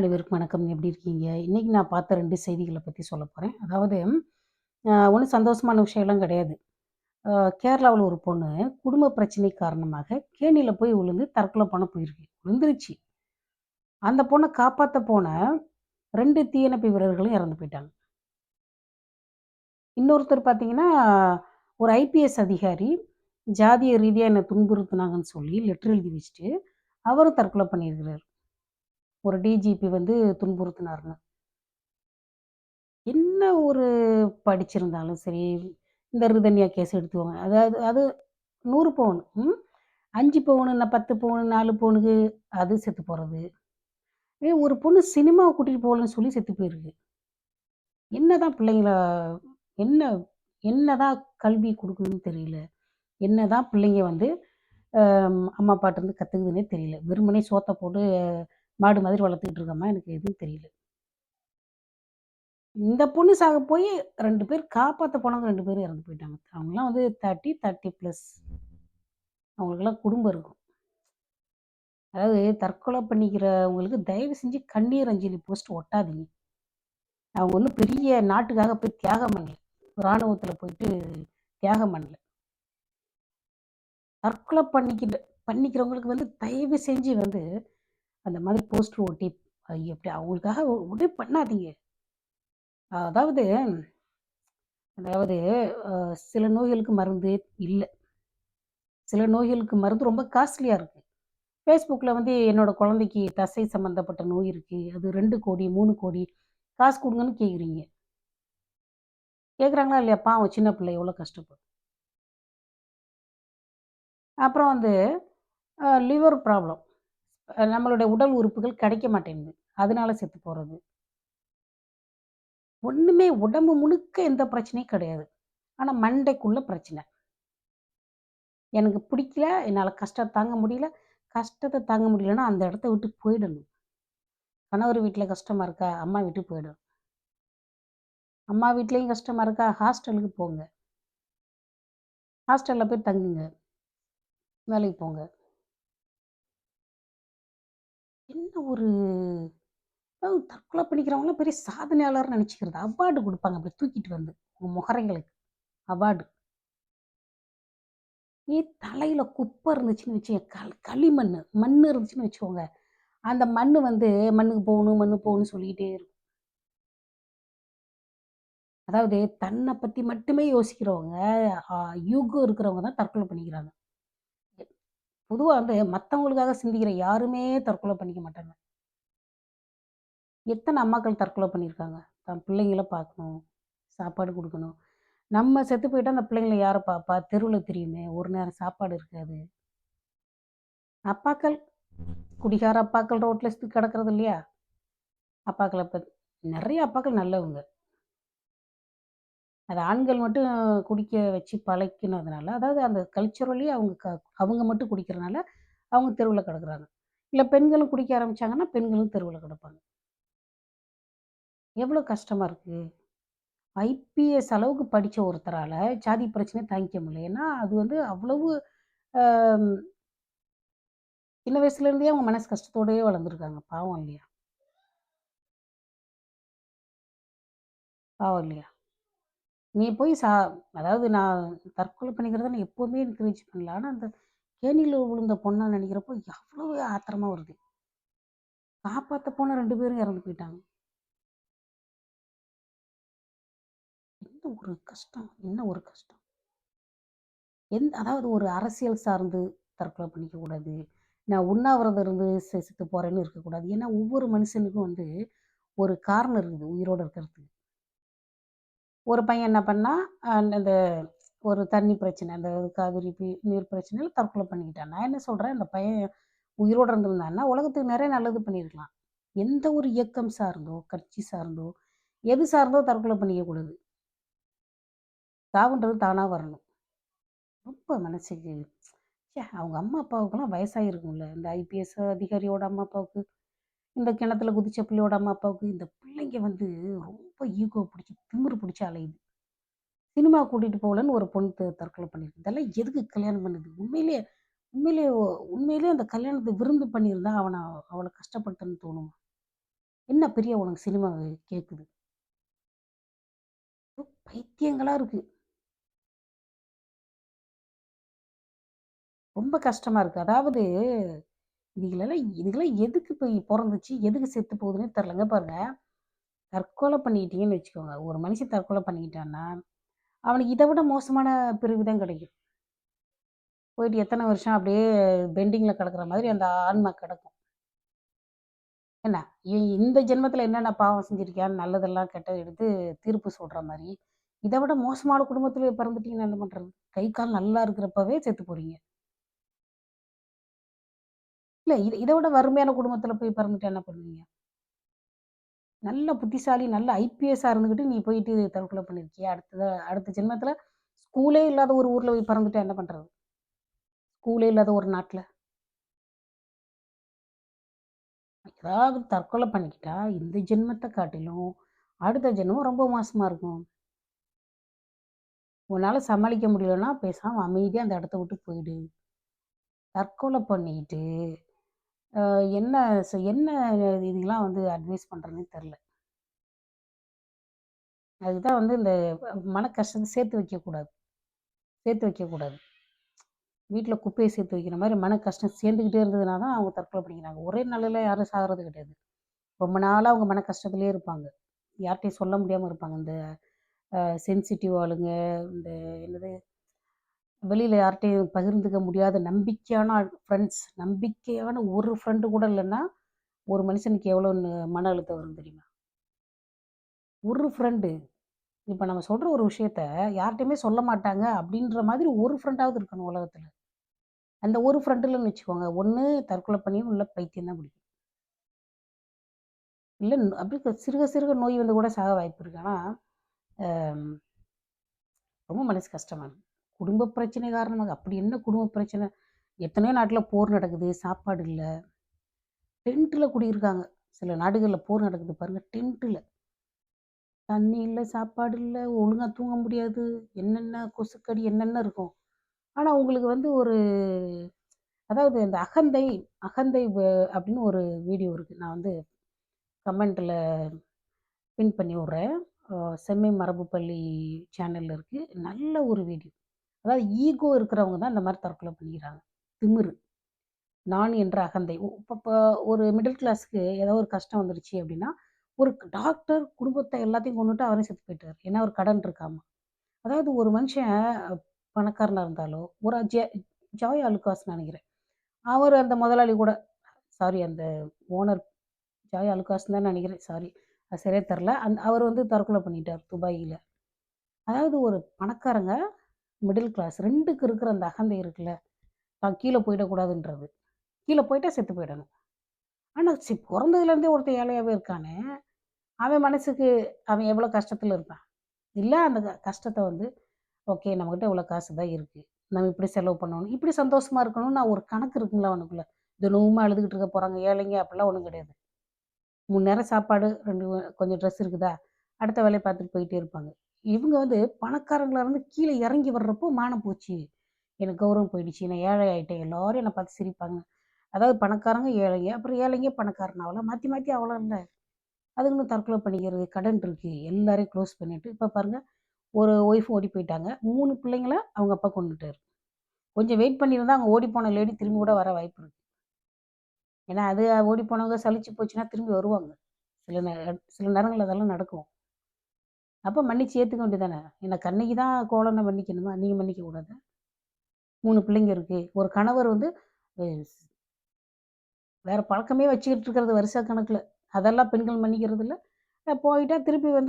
அனைவருக்கும் வணக்கம். எப்படி இருக்கீங்க? இன்னைக்கு நான் பார்த்த ரெண்டு செய்திகளை பற்றி சொல்லப் போறேன். அதாவது ஒன்றும் சந்தோஷமான விஷயம்லாம் கிடையாது. கேரளாவில் ஒரு பொண்ணு குடும்ப பிரச்சனை காரணமாக கேணியில் போய் விழுந்து தற்கொலை பண்ண போயிருக்கு. விழுந்துருச்சு. அந்த பொண்ணை காப்பாற்ற போன ரெண்டு தீயணைப்பு வீரர்களும் இறந்து போயிட்டாங்க. இன்னொருத்தர் பார்த்தீங்கன்னா, ஒரு ஐபிஎஸ் அதிகாரி ஜாதிய ரீதியாக என்னை துன்புறுத்தினாங்கன்னு சொல்லி லெட்டர் எழுதி வச்சுட்டு, அவரும் தற்கொலை பண்ணியிருக்கிறார் ஒரு டிஜிபி வந்து துன்புறுத்தினார்னு என்ன ஒரு படிச்சிருந்தாலும் சரி, இந்த ரிதன்யா கேஸ் எடுத்துவாங்க அதாவது அது நூறு பவுன். ம். அஞ்சு பவுனு, நான் 10 பவுனு, நாலு பவுனுக்கு அது செத்து போகிறது ஏ ஒரு பொண்ணு சினிமாவை கூட்டிகிட்டு போகலன்னு சொல்லி செத்து போயிருக்கு. என்ன தான் பிள்ளைங்கள என்ன என்ன தான் கல்வி கொடுக்குதுன்னு தெரியல. என்ன தான் பிள்ளைங்க வந்து அம்மா, அப்பாட்டேருந்து கற்றுக்குதுன்னே தெரியல. வெறுமனே சோத்த போட்டு மாடு மாதிரி வளர்த்துக்கிட்டு இருக்கோமா, எனக்கு எதுவும் தெரியல. இந்த பொண்ணு சாக போய் ரெண்டு பேர் காப்பாற்ற போனவங்க ரெண்டு பேரும் இறந்து போயிட்டாங்க. அவங்கலாம் வந்து தேர்ட்டி தேர்ட்டி ப்ளஸ் அவங்களுக்கெல்லாம் குடும்பம் இருக்கும். அதாவது தற்கொலை பண்ணிக்கிறவங்களுக்கு தயவு செஞ்சு கண்ணீர் அஞ்சலி போஸ்ட் ஒட்டாதீங்க. அவங்க ஒன்றும் பெரிய நாட்டுக்காக போய் தியாகம் பண்ணல. இராணுவத்தில் போயிட்டு தியாகம் பண்ணல. தற்கொலை பண்ணிக்கிற பண்ணிக்கிறவங்களுக்கு வந்து தயவு செஞ்சு வந்து அந்த மாதிரி போஸ்டர் ஒட்டி எப்படி அவங்களுக்காக உதவி பண்ணாதீங்க. அதாவது அதாவது சில நோய்களுக்கு மருந்து இல்லை சில நோய்களுக்கு மருந்து ரொம்ப காஸ்ட்லியாக இருக்குது ஃபேஸ்புக்கில் வந்து என்னோடய குழந்தைக்கு தசை சம்மந்தப்பட்ட நோய் இருக்குது அது ரெண்டு கோடி மூணு கோடி காசு கொடுங்கன்னு கேட்குறீங்க. கேட்குறாங்களா இல்லையா? பாவம் சின்ன பிள்ளை எவ்வளோ கஷ்டப்படும். அப்புறம் வந்து லிவர் ப்ராப்ளம். நம்மளோட நம்மளுடைய உடல் உறுப்புகள் கிடைக்க மாட்டேங்குது. அதனால செத்து போறது. ஒண்ணுமே உடம்பு முழுக்க எந்த பிரச்சனையும் கிடையாது. ஆனா மண்டைக்குள்ள பிரச்சனை. எனக்கு பிடிக்கல, என்னால் கஷ்டம் தாங்க முடியல. கஷ்டத்தை தாங்க முடியலன்னா அந்த இடத்த விட்டு போயிடணும். கணவர் வீட்டில் கஷ்டமா இருக்கா? அம்மா வீட்டுக்கு போயிடணும். அம்மா வீட்லேயும் கஷ்டமா இருக்கா? ஹாஸ்டலுக்கு போங்க. ஹாஸ்டலில் போய் தங்குங்க. வேலைக்கு போங்க. என்ன ஒரு தற்கொலை பண்ணிக்கிறவங்கலாம் பெரிய சாதனையாளர் நினச்சிக்கிறது அவார்டு கொடுப்பாங்க அப்படி தூக்கிட்டு வந்து. உங்க முகரைங்களுக்கு. அவார்டு. ஏ தலையில குப்பை இருந்துச்சுன்னு வச்சுக்கோங்க கல் களிமண் மண் இருந்துச்சுன்னு வச்சுக்கோங்க. அந்த மண் வந்து மண்ணுக்கு போகணும், மண்ணு போகணும்னு சொல்லிக்கிட்டே இருக்கும். அதாவது தன்னை பத்தி மட்டுமே யோசிக்கிறவங்க, யூகம் இருக்கிறவங்க தான் தற்கொலை பண்ணிக்கிறாங்க. பொதுவாக வந்து மற்றவங்களுக்காக சிந்திக்கிற யாருமே தற்கொலை பண்ணிக்க மாட்டாங்க. எத்தனை அம்மாக்கள் தற்கொலை பண்ணியிருக்காங்க. தன் பிள்ளைங்கள பார்க்கணும், சாப்பாடு கொடுக்கணும் நம்ம செத்து போயிட்டா அந்த பிள்ளைங்கள யாரை பார்ப்பா? தெருவில் தெரியுமே ஒரு நேரம் சாப்பாடு இருக்காது. அப்பாக்கள், குடிகார அப்பாக்கள் ரோட்டில் கிடக்கிறது இல்லையா? அப்பாக்களை பத் நிறைய அப்பாக்கள் நல்லவங்க. அது ஆண்கள் மட்டும் குடிக்க வச்சு பழக்கினதுனால, அதாவது அந்த கல்ச்சுரலி அவங்க க அவங்க மட்டும் குடிக்கிறனால, அவங்க தெருவில் கிடக்குறாங்க. இல்லை பெண்களும் குடிக்க ஆரம்பித்தாங்கன்னா பெண்களும் தெருவில் கிடப்பாங்க. எவ்வளோ கஷ்டமாக இருக்குது ஐபிஎஸ் அளவுக்கு படித்த ஒருத்தரால் ஜாதி பிரச்சனை தாங்கிக்க முடியல. ஏன்னா, அது வந்து அவ்வளவு சின்ன வயசுலேருந்தே அவங்க மனசு கஷ்டத்தோடயே வளர்ந்துருக்காங்க. பாவம் இல்லையா? பாவம் இல்லையா? நீ போய் சா அதாவது நான் தற்கொலை பண்ணிக்கிறத நான் எப்பவுமே என்கரேஜ் பண்ணல. ஆனால் அந்த கேணியில் விழுந்த பொண்ண நினைக்கிறப்போ எவ்வளவு ஆத்திரமா வருது. காப்பாற்ற போன ரெண்டு பேரும் இறந்து போயிட்டாங்க. என்ன ஒரு கஷ்டம், என்ன ஒரு கஷ்டம். எந்த அதாவது ஒரு அரசியல் சார்ந்து தற்கொலை பண்ணிக்க கூடாது. நான் உண்ணாவிரதம் இருந்து செ செத்து போறேன்னு இருக்கக்கூடாது. ஏன்னா, ஒவ்வொரு மனுஷனுக்கும் வந்து ஒரு காரணம் இருக்குது உயிரோடு இருக்கிறதுக்கு. ஒரு பையன் என்ன பண்ணால் அ அந்த ஒரு தண்ணி பிரச்சனை, அந்த காவிரி பி நீர் பிரச்சனையில் தற்கொலை பண்ணிக்கிட்டான். நான் என்ன சொல்கிறேன் அந்த பையன் உயிரோட இருந்திருந்தான்னா, உலகத்துக்கு நிறைய நல்லது பண்ணியிருக்கலாம். எந்த ஒரு இயக்கம் சார்ந்தோ, கட்சி சார்ந்தோ, எது சார்ந்தோ தற்கொலை பண்ணிக்கக்கூடாது சாவுன்றது தானாக வரணும். ரொம்ப மனசுக்கு ச்சே! அவங்க அம்மா, அப்பாவுக்கெல்லாம் வயசாகிருக்கும்ல. இந்த ஐபிஎஸ் அதிகாரியோட அம்மா, அப்பாவுக்கு, இந்த கிணத்துல குதிச்ச பிள்ளையோட அம்மா, அப்பாவுக்கு, இந்த பிள்ளைங்க வந்து ரொம்ப ஈகோ பிடிச்சி திமிரு பிடிச்சி அலையுது. சினிமா கூட்டிட்டு போகலன்னு ஒரு பொண்ணு தற்கொலை பண்ணியிருக்கு இதெல்லாம் எதுக்கு கல்யாணம் பண்ணுது? உண்மையிலேயே உண்மையிலேயே உண்மையிலேயே அந்த கல்யாணத்தை விரும்பி பண்ணியிருந்தா, அவனை அவளை கஷ்டப்படுத்தன்னு தோணுமா? என்ன பெரிய உனக்கு சினிமா கேட்குது பைத்தியங்களா இருக்கு ரொம்ப கஷ்டமா இருக்கு அதாவது இதுகளெல்லாம் இதுகெல்லாம் எதுக்கு போய் பிறந்துச்சு எதுக்கு செத்து போகுதுன்னு தெரிலங்க பாருங்க தற்கொலை பண்ணிக்கிட்டீங்கன்னு வச்சுக்கோங்க. ஒரு மனுஷன் தற்கொலை பண்ணிக்கிட்டான்னா அவனுக்கு இதை விட மோசமான பிரிவு தான் கிடைக்கும். போயிட்டு எத்தனை வருஷம் அப்படியே பெண்டிங்கில் கிடக்குற மாதிரி அந்த ஆன்மா கிடக்கும். என்ன? இந்த ஜென்மத்தில் என்னென்ன பாவம் செஞ்சுருக்கியான்னு நல்லதெல்லாம் கெட்ட எடுத்து தீர்ப்பு சொல்கிற மாதிரி இதை விட மோசமான குடும்பத்தில் பிறந்துட்டீங்கன்னா என்ன பண்ணுறது கை கால் நல்லா இருக்கிறப்பவே செத்து போறீங்க. இல்லை இது இதை விட வறுமையான குடும்பத்தில் போய் பிறந்துட்டு என்ன பண்ணுவீங்க? நல்ல புத்திசாலி நல்ல ஐபிஎஸ்ஸாக இருந்துக்கிட்டு நீ போயிட்டு தற்கொலை பண்ணியிருக்கிய அடுத்தது அடுத்த ஜென்மத்தில் ஸ்கூலே இல்லாத ஒரு ஊரில் போய் பிறந்துட்டு என்ன பண்ணுறது ஸ்கூலே இல்லாத ஒரு நாட்டில். ஏதாவது தற்கொலை பண்ணிக்கிட்டா இந்த ஜென்மத்தை காட்டிலும் அடுத்த ஜென்மம் ரொம்ப மோசமாக இருக்கும். உன்னால் சமாளிக்க முடியலன்னா பேசாமல் அமைதியாக அந்த இடத்த விட்டு போயிடு. தற்கொலை பண்ணிக்கிட்டு என்ன என்ன இதுக்கெல்லாம் வந்து அட்வைஸ் பண்ணுறதுன்னு தெரில. அதுதான் வந்து இந்த மன கஷ்டத்தை சேர்த்து வைக்கக்கூடாது. சேர்த்து வைக்கக்கூடாது. வீட்டில் குப்பையை சேர்த்து வைக்கிற மாதிரி மன கஷ்டம் சேர்ந்துக்கிட்டே இருந்ததுனா தான் அவங்க தற்கொலை பண்ணிக்கிறாங்க. ஒரே நாளில் யாரும் சாகிறது கிடையாது. ரொம்ப நாளாக அவங்க மன கஷ்டத்துலேயே இருப்பாங்க. யார்கிட்டையும் சொல்ல முடியாமல் இருப்பாங்க. இந்த சென்சிட்டிவ் ஆளுங்க இந்த என்னது வெளியில் யார்கிட்டையும் பகிர்ந்துக்க முடியாத நம்பிக்கையான ஃப்ரெண்ட்ஸ் நம்பிக்கையான ஒரு ஃப்ரெண்டு கூட இல்லைன்னா ஒரு மனுஷனுக்கு எவ்வளோ மன அழுத்தம் வரும் தெரியுமா? ஒரு ஃப்ரெண்டு இப்போ நம்ம சொல்கிற ஒரு விஷயத்த யார்கிட்டையுமே சொல்ல மாட்டாங்க அப்படின்ற மாதிரி ஒரு ஃப்ரெண்டாவது இருக்கணும் உலகத்தில். அந்த ஒரு ஃப்ரெண்டுலன்னு வச்சுக்கோங்க. ஒன்று தற்கொலை பண்ணியும் உள்ள பைத்தியம் தான் பிடிக்கும். இல்லை அப்படி சிறுக சிறுக நோய் வந்து கூட சாக வாய்ப்பு இருக்கு. ஆனால் ரொம்ப மனசு கஷ்டமாக இருக்கு. குடும்ப பிரச்சனை காரணமாக அப்படி என்ன குடும்ப பிரச்சனை? எத்தனையோ நாட்டில் போர் நடக்குது சாப்பாடு இல்லை. டென்ட்டில் குடியிருக்காங்க. சில நாடுகளில் போர் நடக்குது பாருங்கள் டென்ட்டில் தண்ணி இல்லை சாப்பாடு இல்லை ஒழுங்காக தூங்க முடியாது. என்னென்ன கொசுக்கடி என்னென்ன இருக்கும். ஆனால் உங்களுக்கு வந்து ஒரு அதாவது இந்த அகந்தை அகந்தை அப்படின்னு ஒரு வீடியோ இருக்குது நான் வந்து கமெண்ட்டில் பின் பண்ணி விட்றேன். செம்மை செம்மை மரபுப்பள்ளி சேனலில் இருக்குது நல்ல ஒரு வீடியோ. அதாவது ஈகோ இருக்கிறவங்க தான் இந்த மாதிரி தற்கொலை பண்ணிக்கிறாங்க. திமிரு. நான் என்ற அகந்தை. இப்போ ஒரு மிடில் கிளாஸ்க்கு ஏதோ ஒரு கஷ்டம் வந்துருச்சு அப்படின்னா ஒரு டாக்டர் குடும்பத்தை எல்லாத்தையும் கொண்டுட்டு அவரே செத்து போயிட்டார். ஏன்னா ஒரு கடன் இருக்காம. அதாவது ஒரு மனுஷன் பணக்காரனாக இருந்தாலோ ஒரு ஜே ஜாய் அலுகாஸ் நினைக்கிறேன். அவர் அந்த முதலாளி கூட சாரி அந்த ஓனர் ஜாய் அலுகாஸ் தான் நினைக்கிறேன். சாரி அது சரியாக தெரில அந்த அவர் வந்து தற்கொலை பண்ணிட்டார் துபாயில். அதாவது ஒரு பணக்காரங்க மிடில் கிளாஸ் ரெண்டுக்கு இருக்கிற அந்த அகந்தை இருக்குல்ல தான் கீழே போயிடக்கூடாதுன்றது. கீழே போயிட்டா செத்து போயிடணும். ஆனால் சி பிறந்ததுலேருந்தே ஒருத்தன் ஏழையாகவே இருக்கானே அவன் மனசுக்கு அவன் எவ்வளோ கஷ்டத்தில் இருப்பான்? இல்லை அந்த க- கஷ்டத்தை வந்து ஓகே நம்மக்கிட்ட இவ்வளோ காசு தான் இருக்குது நம்ம இப்படி செலவு பண்ணணும் இப்படி சந்தோஷமாக இருக்கணும் நான் ஒரு கணக்கு இருக்குங்களா அவனுக்குள்ளே. தினமும் அழுதுகிட்டு இருக்க போகிறாங்க ஏழைங்க அப்படிலாம் ஒன்றும் கிடையாது. மூணு நேரம் சாப்பாடு ரெண்டு கொஞ்சம் ட்ரெஸ் இருக்குதா அடுத்த வேலையை பார்த்துட்டு போயிட்டே இருப்பாங்க. இவங்க வந்து பணக்காரங்களா இருந்து கீழே இறங்கி வர்றப்போ மானம் போச்சு. எனக்கு கௌரவம் போயிடுச்சு. நான் ஏழை ஆகிட்டேன் எல்லாரும் என்னை பார்த்து சிரிப்பாங்க. அதாவது பணக்காரங்க ஏழைங்க அப்புறம் ஏழைங்க பணக்காரன் அவ்வளோ மாற்றி மாற்றி அவ்வளோ இல்லை. அதுக்குன்னு தற்கொலை பண்ணிக்கிறது கடன் இருக்குது எல்லாரையும் க்ளோஸ் பண்ணிட்டு இப்போ பாருங்கள் ஒரு ஒய்ஃப் ஓடி போயிட்டாங்க. மூணு பிள்ளைங்கள அவங்க அப்பா கொண்டுட்டாரு. கொஞ்சம் வெயிட் பண்ணியிருந்தா அவங்க ஓடி போன லேடி திரும்பி கூட வர வாய்ப்பு இருக்கு. ஏன்னா அது ஓடி போனவங்க சலிச்சு போச்சுன்னா திரும்பி வருவாங்க. சில நே சில நேரங்கள் அதெல்லாம் நடக்கும். அப்போ மன்னிச்சு ஏற்றுக்க வேண்டியதானே என்ன கண்ணிக்கு தான் கோலனை மன்னிக்கணுமா? நீங்கள் மன்னிக்க கூடாது? மூணு பிள்ளைங்க இருக்குது ஒரு கணவர் வந்து வேறு வேற பழக்கமே வச்சுக்கிட்டு இருக்கிறது வருஷ கணக்கில். அதெல்லாம் பெண்கள் மன்னிக்கிறது இல்லை போயிட்டா திருப்பி வந்து